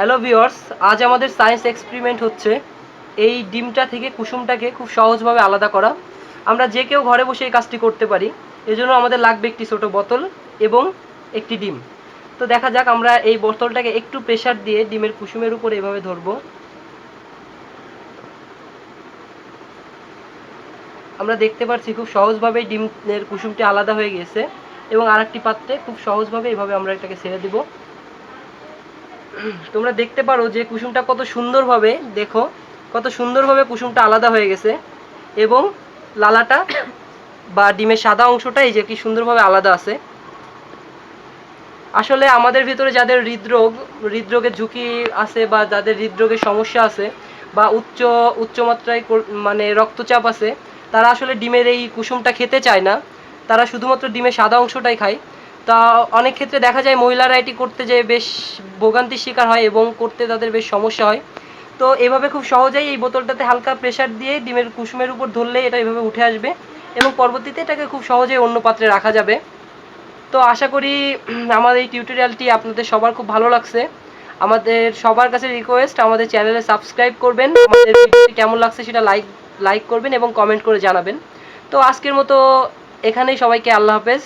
Hello viewers আজ আমাদের science experiment হচ্ছে। এই ডিমটা থেকে কুসুমটাকে খুব সহজভাবে আলাদা করা। আমরা যে কেউ ঘরে বসে এই কাজটি করতে পারি। এজন্য আমাদের লাগবে একটি ছোট বোতল এবং একটি ডিম। তো দেখা যাক, আমরা এই বোতলটাকে একটু প্রেসার দিয়ে ডিমের কুসুমের উপরে এভাবে ধরবো। আমরা দেখতে পাচ্ছি খুব সহজভাবে ডিমের কুসুমটি আলাদা হয়ে গেছে এবং আরেকটি পাত্রে খুব সহজভাবে এভাবে আমরা এটাকে ছেড়ে দিব। তোমরা দেখতে পারো যে কুসুমটা কত সুন্দরভাবে দেখো, কত সুন্দরভাবে কুসুমটা আলাদা হয়ে গেছে। এবং লালাটা বা ডিমের সাদা অংশটা এই যে কি সুন্দরভাবে আলাদা আছে। আসলে আমাদের ভিতরে যাদের হৃদরোগ, হৃদরোগের ঝুঁকি আছে বা যাদের হৃদরোগের সমস্যা আছে বা উচ্চ উচ্চমাত্রায় মানে রক্তচাপ আছে, তারা আসলে ডিমের এই কুসুমটা খেতে চায় না। তারা শুধুমাত্র ডিমের সাদা অংশটাই খায়। তা অনেক ক্ষেত্রে দেখা যায় মহিলারা এটি করতে যেয়ে বেশ ভোগান্তির শিকার হয় এবং করতে তাদের বেশ সমস্যা হয়। তো এভাবে খুব সহজেই এই বোতলটাতে হালকা প্রেশার দিয়ে ডিমের কুসুমের উপর ধরলে এটা এভাবে উঠে আসবে এবং পরবর্তীতে এটাকে খুব সহজেই অন্য পাত্রে রাখা যাবে। তো আশা করি আমার এই টিউটোরিয়ালটি আপনাদের সবার খুব ভালো লাগছে। আমাদের সবার কাছে রিকোয়েস্ট আমাদের চ্যানেলে সাবস্ক্রাইব করবেন। আমাদের ভিডিওটি কেমন লাগছে সেটা লাইক লাইক করবেন এবং কমেন্ট করে জানাবেন। তো আজকের মতো এখানেই সবাইকে আল্লাহ হাফেজ।